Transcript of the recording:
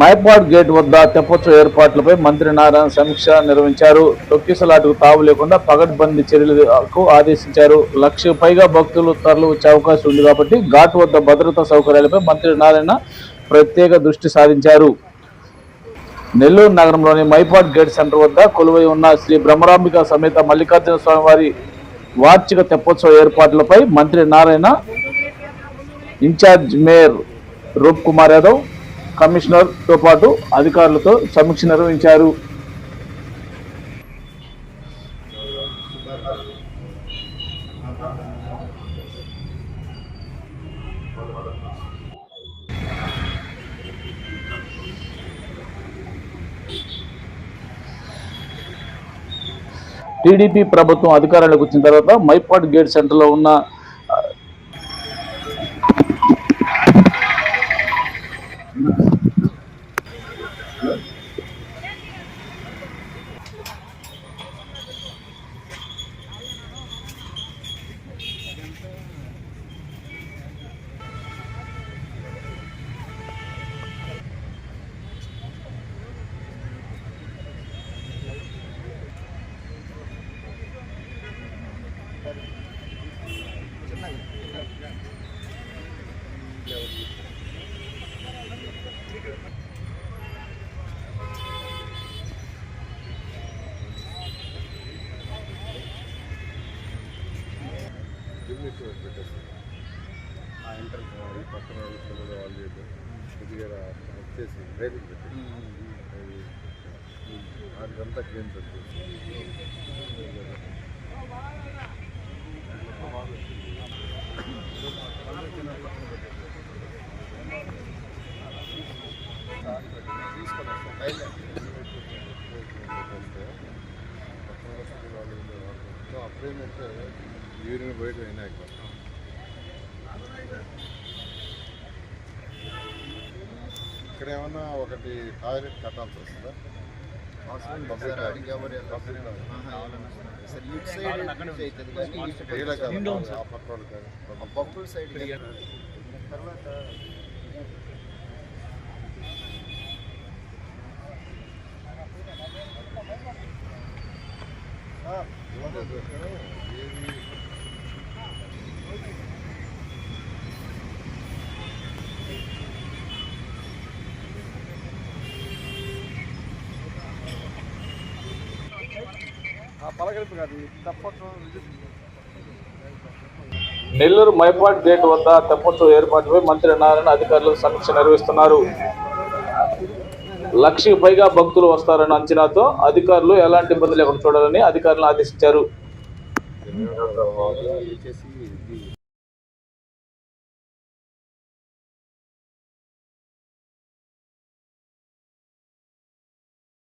Mypadu gate వద్ద తెప్పోత్సవ ఏర్పాట్లపై మంత్రి నారాయణ సమీక్ష నిర్వహించారు. తొక్కిసలాటకు తావు లేకుండా పగడ్బందీ చర్యలకు ఆదేశించారు. లక్ష పైగా భక్తులు తరలి వచ్చే అవకాశం ఉంది కాబట్టి ఘాట్ వద్ద భద్రతా సౌకర్యాలపై మంత్రి నారాయణ ప్రత్యేక దృష్టి సారించారు. నెల్లూరు నగరంలోని మైపాడ్ గేట్ సెంటర్ వద్ద కొలువై ఉన్న శ్రీ బ్రహ్మరాంబిక సమేత మల్లికార్జున స్వామివారి వార్షిక తెప్పోత్సవ ఏర్పాట్లపై మంత్రి Narayana in charge mayor Roop Kumar Yadav కమిషనర్తో పాటు అధికారులతో సమీక్ష నిర్వహించారు. టీడీపీ ప్రభుత్వం అధికారంలోకి వచ్చిన తర్వాత మైపాడ్ గేట్ సెంటర్లో ఉన్న good. ఆ, ఆ ఎంటర్ ఈ పక్కన వాళ్ళు పిల్లలు వాళ్ళు కొద్దిగా వచ్చేసి రేకులు పెట్టి అది వాటికంతా క్లీన్ పెట్టి అప్పుడేంటంటే యూరిన్ బయట అయినాక ఇక్కడ ఏమన్నా ఒకటి టాయిలెట్ కట్టాల్సి వస్తుందా. పప్పుల సైడ్ తర్వాత ఏది పలకరింపు కాదు తప్పట్లు నెల్లూరు మైపాడ్ గేట్ వద్ద తెప్పోత్సవ ఏర్పాటుపై మంత్రి నారాయణ అధికారులు సమీక్ష నిర్వహిస్తున్నారు. లక్షకు పైగా భక్తులు వస్తారన్న అంచనాతో అధికారులు ఎలాంటి ఇబ్బంది లేకుండా చూడాలని అధికారులను ఆదేశించారు.